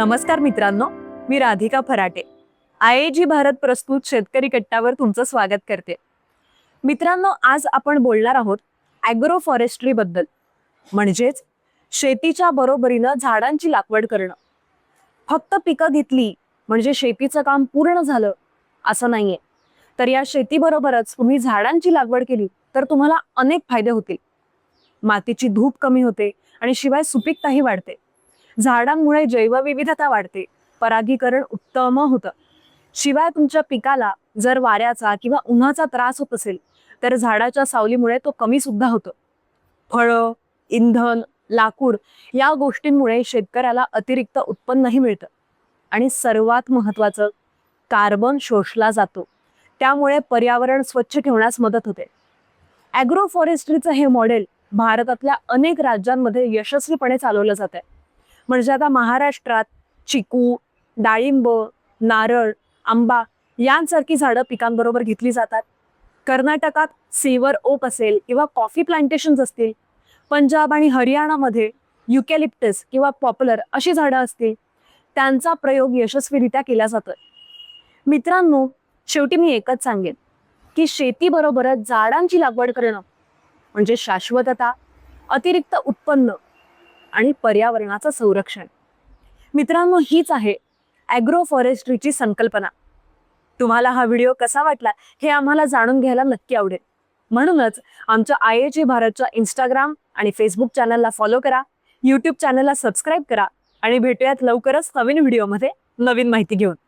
नमस्कार मित्रांनो मी राधिका फराटे. आय जी भारत प्रस्तुत शेतकरी कट्टावर तुमचं स्वागत करते. मित्रांनो आज आपण बोलणार आहोत ॲग्रो फॉरेस्ट्री बद्दल म्हणजेच शेतीच्या बरोबरीनं झाडांची लागवड करणं. फक्त पिकं घेतली म्हणजे शेतीचं काम पूर्ण झालं असं नाहीये. तर या शेतीबरोबरच तुम्ही झाडांची लागवड केली तर तुम्हाला अनेक फायदे होतील. मातीची धूप कमी होते आणि शिवाय सुपीकताही वाढते. झाडांमुळे जैवविविधता वाढते. परागीकरण उत्तम होतं. शिवाय तुमच्या पिकाला जर वाऱ्याचा किंवा उन्हाचा त्रास होत असेल तर झाडाच्या सावलीमुळे तो कमी सुद्धा होतो. फळं इंधन लाकूड या गोष्टींमुळे शेतकऱ्याला अतिरिक्त उत्पन्नही मिळतं. आणि सर्वात महत्त्वाचं कार्बन शोषला जातो. त्यामुळे पर्यावरण स्वच्छ ठेवण्यास मदत होते. ॲग्रो फॉरेस्ट्रीचं हे मॉडेल भारतातल्या अनेक राज्यांमध्ये यशस्वीपणे चालवलं जात आहे म्हणजे आता महाराष्ट्रात चिकू डाळिंब नारळ आंबा यांसारखी झाडं पिकांबरोबर घेतली जातात. कर्नाटकात सेवर ओप असेल किंवा कॉफी प्लांटेशन्स असतील पंजाब आणि हरियाणामध्ये युकॅलिप्टस किंवा पॉप्युलर अशी झाडं असतील त्यांचा प्रयोग यशस्वीरित्या केला जातोय. मित्रांनो शेवटी मी एकच सांगेन की शेतीबरोबरच झाडांची लागवड करणं म्हणजे शाश्वतता अतिरिक्त उत्पन्न आणि पर्यावरणाचं संरक्षण. मित्रांनो हीच आहे ॲग्रो फॉरेस्ट्रीची संकल्पना. तुम्हाला हा व्हिडिओ कसा वाटला हे आम्हाला जाणून घ्यायला नक्की आवडेल. म्हणूनच आमच्या आय एच भारतच्या इंस्टाग्राम आणि फेसबुक चॅनलला फॉलो करा यूट्यूब चॅनलला सबस्क्राईब करा आणि भेटूयात लवकरच नवीन व्हिडिओमध्ये नवीन माहिती घेऊन.